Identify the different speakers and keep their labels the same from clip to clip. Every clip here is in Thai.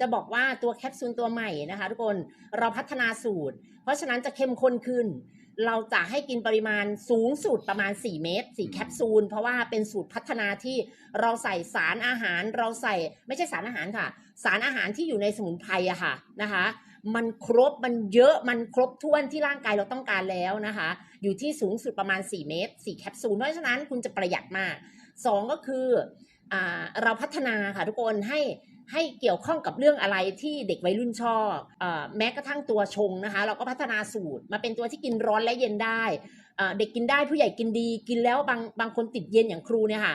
Speaker 1: จะบอกว่าตัวแคปซูลตัวใหม่นะคะทุกคนเราพัฒนาสูตร เพราะฉะนั้นจะเข้มข้นขึ้น เราจะให้กินปริมาณสูงสุดประมาณ 4 เม็ด4แคปซูล เพราะว่าเป็นสูตรพัฒนาที่เราใส่สารอาหารเราใส่ไม่ใช่สารอาหารค่ะ สารอาหารที่อยู่ในสมุนไพรอะค่ะนะคะมันครบมันเยอะมันครบถ้วนที่ร่างกายเราต้องการแล้วนะคะ อยู่ที่สูงสุดประมาณ 4 เม็ด4แคปซูลเพราะฉะนั้นคุณจะประหยัดมาก 2 ก็คืออเราพัฒนาค่ะทุกคนให้ ให้เกี่ยวข้องกับเรื่องอะไรที่เด็กวัยรุ่นชอบอาแม้กระทั่งตัวชงนะคะ เราก็พัฒนาสูตรมาเป็นตัวที่กินร้อนและเย็นได้อ่าเด็กกินได้ผู้ใหญ่กินดี กินแล้วบางบางคนติดเย็นอย่างครูเนี่ยค่ะ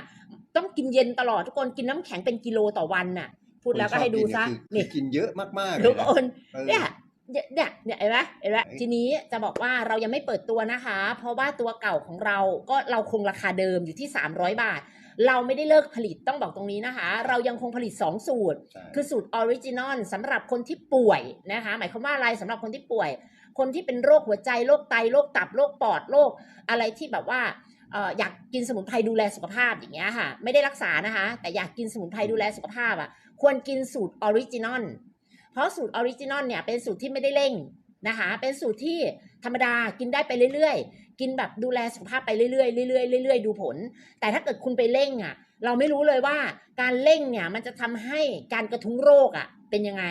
Speaker 1: ต้องกินเย็นตลอดทุกคนกินน้ำแข็งเป็นกิโลต่อวันน่ะ พูดแล้วก็ให้ดูซะ
Speaker 2: นี่
Speaker 1: นี่
Speaker 2: กินเยอะมากๆเล
Speaker 1: ทุ
Speaker 2: ย
Speaker 1: ก
Speaker 2: นะ
Speaker 1: คน
Speaker 2: เออ
Speaker 1: เนี่ย เนี่ยเนี่ยเนี่ยเห็นไหมเห็นไหม
Speaker 2: เฮ้ย
Speaker 1: ทีนี้จะบอกว่าเรายังไม่เปิดตัวนะคะ เพราะว่าตัวเก่าของเราก็เราคงราคาเดิมอยู่ที่ 300 บาท เราไม่ได้เลิกผลิตต้องบอกตรงนี้นะคะ เรายังคงผลิต 2 สูตร
Speaker 2: ใช่
Speaker 1: คือสูตรออริจินอลสำหรับคนที่ป่วยนะคะ หมายความว่าอะไรสำหรับคนที่ป่วย คนที่เป็นโรคหัวใจโรคไตโรคตับโรคปอดโรคอะไรที่แบบว่าเอ่ออยากกินสมุนไพรดูแลสุขภาพอย่างเงี้ยค่ะ ไม่ได้รักษานะคะ แต่อยากกินสมุนไพรดูแลสุขภาพอะควรกินสูตรออริจินอล เพราะสูตรออริจินอลเนี่ยเป็นสูตรที่ไม่ได้เร่งนะคะเป็นสูตรที่ธรรมดากินได้ไปเรื่อยๆ กินแบบดูแลสุขภาพไปเรื่อยๆเรื่อยๆเรื่อยๆดูผล แต่ถ้าเกิดคุณไปเร่งอะ เราไม่รู้เลยว่าการเร่งเนี่ยมันจะทำให้การกระทุ้งโรคอะเป็นยังไง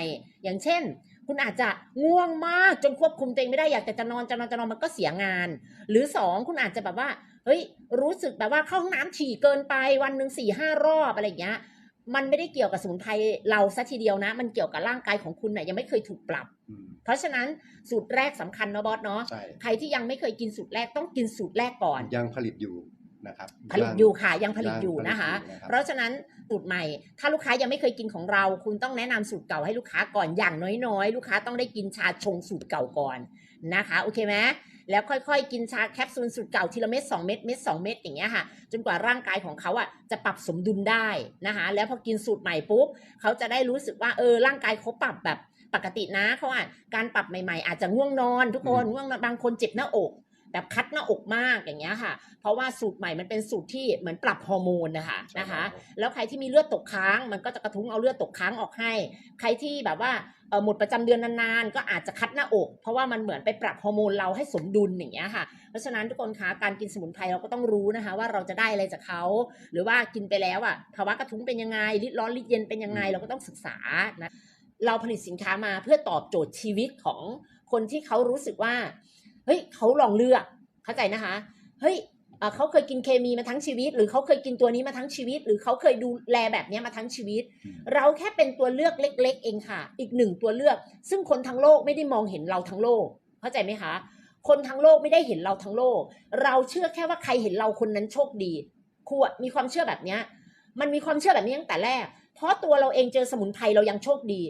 Speaker 1: อย่างเช่น คุณอาจจะง่วงมากจนควบคุมตัวเองไม่ได้อยากแต่จะนอนจะนอนจะนอนมันก็เสียงาน หรือสองคุณอาจจะแบบว่าเฮ้ยรู้สึกแบบว่าเข้าห้องน้ำถี่เกินไปวันหนึ่งสี่ห้ารอบอะไรอย่างเงี้ย มันไม่ได้เกี่ยวกับสมุนไพรเราซะทีเดียวนะ มันเกี่ยวกับร่างกายของคุณน่ะยังไม่เคยถูกปรับ
Speaker 2: อืม
Speaker 1: เพราะฉะนั้นสูตรแรกสำคัญเนาะบอสเนาะ
Speaker 2: ใช่
Speaker 1: ใครที่ยังไม่เคยกินสูตรแรกต้องกินสูตรแรกก่อน
Speaker 2: ยังผลิตอยู่ นะครับ
Speaker 1: ผลิตอยู่ค่ะยังผลิต
Speaker 2: ง
Speaker 1: อยู่นะคะ
Speaker 2: ผลิตอยู่นะครับ
Speaker 1: เพราะฉะนั้นสูตรใหม่ ถ้าลูกค้ายังไม่เคยกินของเรา คุณต้องแนะนำสูตรเก่าให้ลูกค้าก่อนอย่างน้อยๆ ลูกค้าต้องได้กินชาชงสูตรเก่าก่อนนะคะโอเคไหมแล้วค่อยๆ กินชาแคปซูลสูตรเก่าทีละเม็ดสองเม็ดเม็ดสองเม็ดอย่างเงี้ยค่ะ จนกว่าร่างกายของเขาอะจะปรับสมดุลได้นะคะ แล้วพอกินสูตรใหม่ปุ๊บเขาจะได้รู้สึกว่าเออร่างกายเขาปรับแบบปกตินะเขาอะการปรับใหม่ๆ อาจจะง่วงนอนทุกคนง่วงนอนบางคนเจ็บหน้าอก แบบคัดหน้าอกมากอย่างเงี้ยค่ะ เพราะว่าสูตรใหม่มันเป็นสูตรที่เหมือนปรับฮอร์โมนนะคะ
Speaker 2: ใช่
Speaker 1: นะคะ
Speaker 2: ครับ
Speaker 1: แล้วใครที่มีเลือดตกค้างมันก็จะกระทุ้งเอาเลือดตกค้างออกให้ ใครที่แบบว่าเอ่อหมดประจำเดือนนานๆ ก็อาจจะคัดหน้าอก เพราะว่ามันเหมือนไปปรับฮอร์โมนเราให้สมดุลอย่างเงี้ยค่ะ เพราะฉะนั้นทุกคนคะการกินสมุนไพรเราก็ต้องรู้นะคะ ว่าเราจะได้อะไรจากเขาหรือว่ากินไปแล้วอะภาวะกระทุ้งเป็นยังไงริดร้อนริดเย็นเป็นยังไงเราก็ต้องศึกษานะเราผลิตสินค้ามาเพื่อตอบโจทย์ชีวิตของคนที่เขารู้สึกว่า เฮ้ยเขาลองเลือกเข้าใจนะคะ เฮ้ยเอ่อเขาเคยกินเคมีมาทั้งชีวิต หรือเขาเคยกินตัวนี้มาทั้งชีวิต หรือเขาเคยดูแลแบบเนี้ยมาทั้งชีวิต
Speaker 2: อืม
Speaker 1: เราแค่เป็นตัวเลือกเล็ก ๆ เองค่ะ อีกหนึ่งตัวเลือก ซึ่งคนทั้งโลกไม่ได้มองเห็นเราทั้งโลก เข้าใจไหมคะ คนทั้งโลกไม่ได้เห็นเราทั้งโลก เราเชื่อแค่ว่าใครเห็นเราคนนั้นโชคดีครูอะมีความเชื่อแบบเนี้ยมันมีความเชื่อแบบนี้ตั้งแต่แรก เพราะตัวเราเองเจอสมุนไพรเรายังโชคดี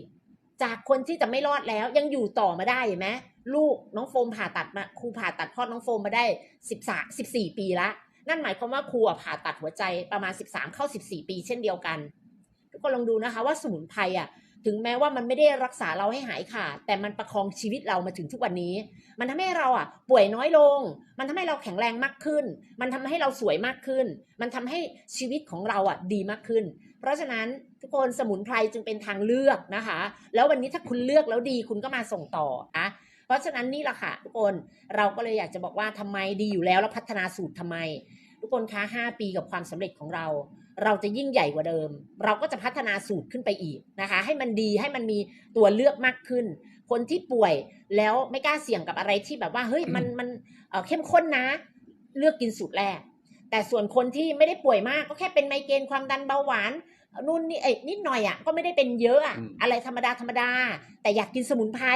Speaker 1: จากคนที่จะไม่รอดแล้วยังอยู่ต่อมาได้เห็นไหมลูกน้องโฟมผ่าตัดมาครูผ่าตัดคลอดน้องโฟมมาได้สิบสามสิบสี่ปีละนั่นหมายความว่าครูผ่าตัดหัวใจประมาณสิบสามเข้าสิบสี่ปีเช่นเดียวกันทุกคนลองดูนะคะว่าสมุนไพรอะ ถึงแม้ว่ามันไม่ได้รักษาเราให้หายขาดแต่มันประคองชีวิตเรามาถึงทุกวันนี้ มันทำให้เราอะ ป่วยน้อยลง มันทำให้เราแข็งแรงมากขึ้น มันทำให้เราสวยมากขึ้น มันทำให้ชีวิตของเราอะดีมากขึ้น เพราะฉะนั้นทุกคนสมุนไพรจึงเป็นทางเลือกนะคะ แล้ววันนี้ถ้าคุณเลือกแล้วดีคุณก็มาส่งต่ออะเพราะฉะนั้นนี่แหละค่ะทุกคนเราก็เลยอยากจะบอกว่าทำไมดีอยู่แล้วแล้วพัฒนาสูตรทำไม ทุกคนคะ5ปีกับความสำเร็จของเรา เราจะยิ่งใหญ่กว่าเดิม เราก็จะพัฒนาสูตรขึ้นไปอีกนะคะ ให้มันดีให้มันมีตัวเลือกมากขึ้น คนที่ป่วยแล้วไม่กล้าเสี่ยงกับอะไรที่แบบว่าเฮ้ยมันมันเอ่อเข้มข้นนะ เลือกกินสูตรแรก แต่ส่วนคนที่ไม่ได้ป่วยมากก็แค่เป็นไมเกรนความดันเบาหวานนู่นนี่เอ้ยนิดหน่อยอะก็ไม่ได้เป็นเยอะอะ
Speaker 2: อืม
Speaker 1: อะไรธรรมดาธรรมดา แต่อยากกินสมุนไพร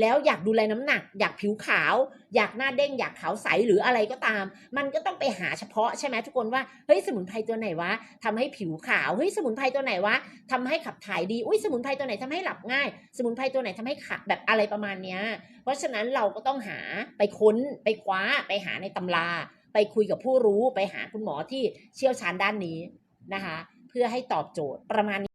Speaker 1: แล้วอยากดูแลน้ำหนัก อยากผิวขาว อยากหน้าเด้ง อยากขาวใสหรืออะไรก็ตาม มันก็ต้องไปหาเฉพาะใช่ไหมทุกคนว่าเฮ้ยสมุนไพรตัวไหนวะทำให้ผิวขาวเฮ้ยสมุนไพรตัวไหนวะทำให้ขับถ่ายดีอุ้ยสมุนไพรตัวไหนทำให้หลับง่าย สมุนไพรตัวไหนทำให้ขับแบบอะไรประมาณเนี้ย เพราะฉะนั้นเราก็ต้องหาไปค้นไปคว้าไปหาในตำรา ไปคุยกับผู้รู้ไปหาคุณหมอที่เชี่ยวชาญด้านนี้นะคะ เพื่อให้ตอบโจทย์ประมาณนี้